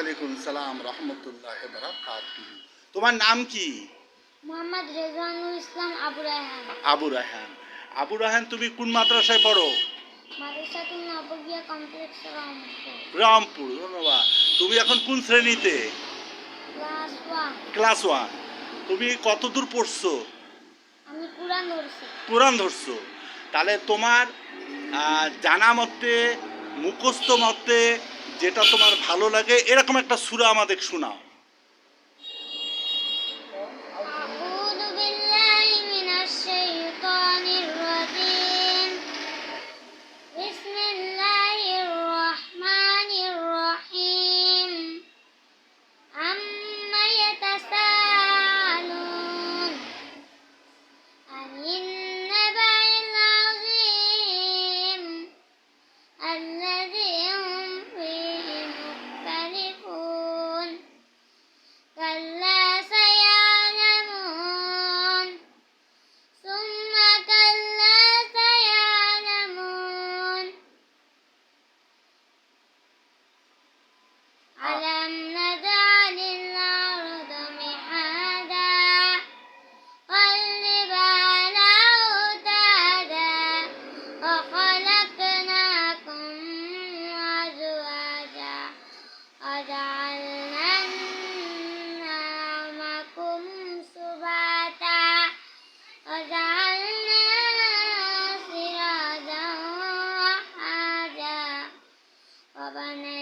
ওয়ালাইকুম সালাম রহমতুল্লাহ তোমার নাম কি? মোহাম্মদ রেজানুল ইসলাম আবু রায়হান। আবু রায়হান। আবু রায়হান তুমি কোন মাদ্রাসায় পড়ো? রামপুর ধন্যবাদ। তুমি এখন কোন শ্রেণীতে? Class one. তুমি কত দূর পড়ছো? আমি কুরআন ধরছি। তাহলে তোমার জানা মতে মুখস্থ মতে যেটা তোমার ভালো লাগে এরকম একটা সুরা আমাদের শোনাও। وجعلنا نومكم سباتا وجعلنا سراجا وحاجا وبنينا